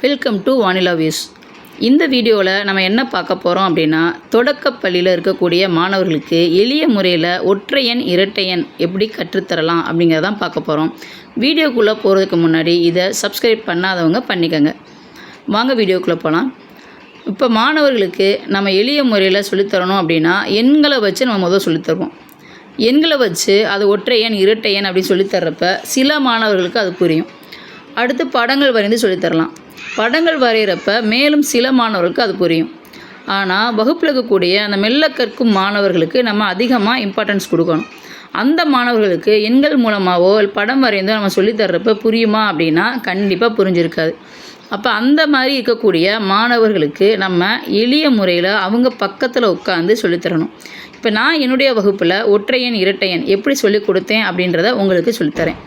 Welcome to வானிலா views இந்த வீடியோவில் நம்ம என்ன பார்க்க போகிறோம் அப்படின்னா தொடக்கப்பள்ளியில் இருக்கக்கூடிய மாணவர்களுக்கு எளிய முறையில் ஒற்றையன் இரட்டையன் எப்படி கற்றுத்தரலாம் அப்படிங்கிறதான் பார்க்க போகிறோம் வீடியோக்குள்ளே போகிறதுக்கு முன்னாடி இதை சப்ஸ்கிரைப் பண்ணாதவங்க பண்ணிக்கோங்க. வாங்க வீடியோக்குள்ளே போகலாம் இப்போ மாணவர்களுக்கு நம்ம எளிய முறையில் சொல்லித்தரணும் அப்படின்னா எண்களை வச்சு நம்ம முதல் சொல்லித்தருவோம். எண்களை வச்சு அது ஒற்றையன் இரட்டையன் அப்படின்னு சொல்லித்தர்றப்ப சில மாணவர்களுக்கு அது புரியும். அடுத்து படங்கள் வரைந்து சொல்லித்தரலாம். படங்கள் வரைகிறப்ப மேலும் சில மாணவர்களுக்கு அது புரியும். ஆனால் வகுப்பில் இருக்கக்கூடிய அந்த மெல்ல கற்கும் மாணவர்களுக்கு நம்ம அதிகமாக இம்பார்ட்டன்ஸ் கொடுக்கணும். அந்த மாணவர்களுக்கு எண்கள் மூலமாகவோ இல்லை படம் வரைந்தோ நம்ம சொல்லித்தர்றப்ப புரியுமா அப்படின்னா கண்டிப்பாக புரிஞ்சிருக்காது. அப்போ அந்த மாதிரி இருக்கக்கூடிய மாணவர்களுக்கு நம்ம எளிய முறையில் அவங்க பக்கத்தில் உட்காந்து சொல்லித்தரணும் இப்போ நான் என்னுடைய வகுப்பில் ஒற்றையன் இரட்டையன் எப்படி சொல்லிக் கொடுத்தேன் அப்படின்றத உங்களுக்கு சொல்லித்தரேன்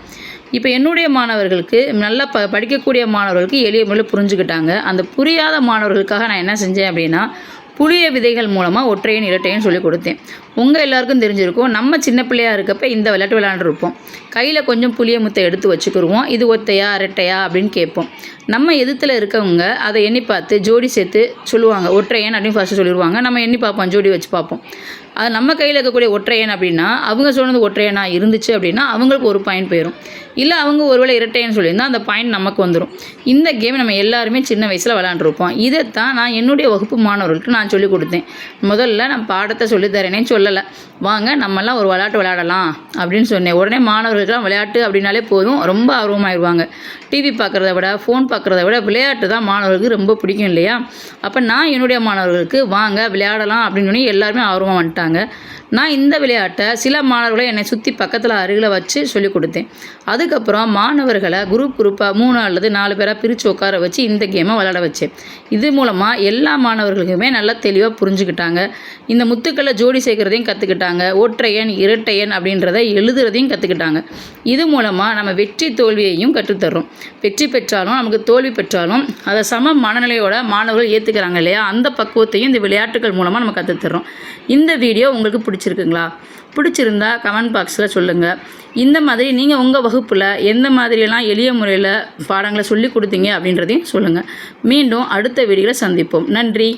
இப்போ என்னுடைய மாணவர்களுக்கு நல்லா ப படிக்கக்கூடிய மாணவர்களுக்கு எளிய முறையில் புரிஞ்சுக்கிட்டாங்க. அந்த புரியாத மாணவர்களுக்காக நான் என்ன செஞ்சேன் அப்படின்னா புளிய விதைகள் மூலமாக ஒற்றையன் இரட்டையன் சொல்லி கொடுத்தேன். உங்கள் எல்லாருக்கும் தெரிஞ்சிருக்கும். நம்ம சின்ன பிள்ளையாக இருக்கப்ப இந்த விளையாட்டு விளையாண்டுருப்போம். கையில் கொஞ்சம் புளிய முத்தை எடுத்து வச்சுக்கிருவோம். இது ஒத்தையா இரட்டையா அப்படின்னு கேட்போம். நம்ம எதிர்த்தில் இருக்கவங்க அதை எண்ணி பார்த்து ஜோடி சேர்த்து சொல்லுவாங்க. ஒற்றையன் அப்படின்னு ஃபஸ்ட்டு சொல்லிடுவாங்க நம்ம எண்ணி பார்ப்போம். ஜோடி வச்சு பார்ப்போம். அது நம்ம கையில் இருக்கக்கூடிய ஒற்றையன் அப்படின்னா அவங்க சொன்னது ஒற்றையனா இருந்துச்சு அப்படின்னா அவங்களுக்கு ஒரு பாயிண்ட் போயிடும் இல்லை அவங்க ஒருவேளை இரட்டையன்னு சொல்லியிருந்தால் அந்த பாயிண்ட் நமக்கு வந்துடும் இந்த கேம் நம்ம எல்லாருமே சின்ன வயசில் விளாண்டுருப்போம் இதைத்தான் நான் என்னுடைய வகுப்பு மாணவர்களுக்கு நான் சொல்லிக் கொடுத்தேன். முதல்ல நான் பாடத்தை சொல்லித்தரேனே சொல்லலை. வாங்க நம்மெல்லாம் ஒரு விளையாட்டு விளையாடலாம் அப்படின்னு சொன்னேன். உடனே மாணவர்களுக்கெல்லாம் விளையாட்டு அப்படின்னாலே போதும். ரொம்ப ஆர்வமாயிடுவாங்க டிவி பார்க்குறத விட ஃபோன் பார்க்குறத விட விளையாட்டு தான் மாணவர்களுக்கு ரொம்ப பிடிக்கும் இல்லையா? அப்போ நான் என்னுடைய மாணவர்களுக்கு வாங்க விளையாடலாம் அப்படின்னு சொல்லி எல்லாருமே ஆர்வமாக வந்துட்டாங்க. நான் இந்த விளையாட்டை சில மாணவர்களை என்னை சுற்றி பக்கத்தில் அருகில் வச்சு சொல்லிக் கொடுத்தேன். அதுக்கப்புறம் மாணவர்களை குரூப் குரூப்பாக மூணு அல்லது நாலு பேராக பிரித்து உட்கார வச்சு இந்த கேமை விளையாட வச்சேன். இது மூலமாக எல்லா மாணவர்களுக்குமே நல்லா தெளிவாக புரிஞ்சுக்கிட்டாங்க. இந்த முத்துக்களை ஜோடி சேர்க்குறதையும் கற்றுக்கிட்டாங்க ஒற்றையன் இரட்டையன் அப்படின்றத எழுதுறதையும் கற்றுக்கிட்டாங்க இது மூலமாக நம்ம வெற்றி தோல்வியையும் கற்றுத்தர்றோம். வெற்றி பெற்றாலும் நமக்கு தோல்வி பெற்றாலும் அதை சம மனநிலையோட மாணவர்கள் ஏற்றுக்கிறாங்க இல்லையா? அந்த பக்குவத்தையும் இந்த விளையாட்டுகள் மூலமாக நம்ம கற்றுத்தர்றோம் இந்த வீடியோ உங்களுக்கு பிடிச்சிருக்குங்களா? பிடிச்சிருந்தா கமெண்ட் பாக்ஸில் சொல்லுங்கள் இந்த மாதிரி நீங்கள் உங்கள் வகுப்பில் எந்த மாதிரியெல்லாம் எளிய முறையில் பாடங்களை சொல்லி கொடுத்தீங்க அப்படின்றதையும் சொல்லுங்கள் மீண்டும் அடுத்த வீடியோவில் சந்திப்போம். நன்றி.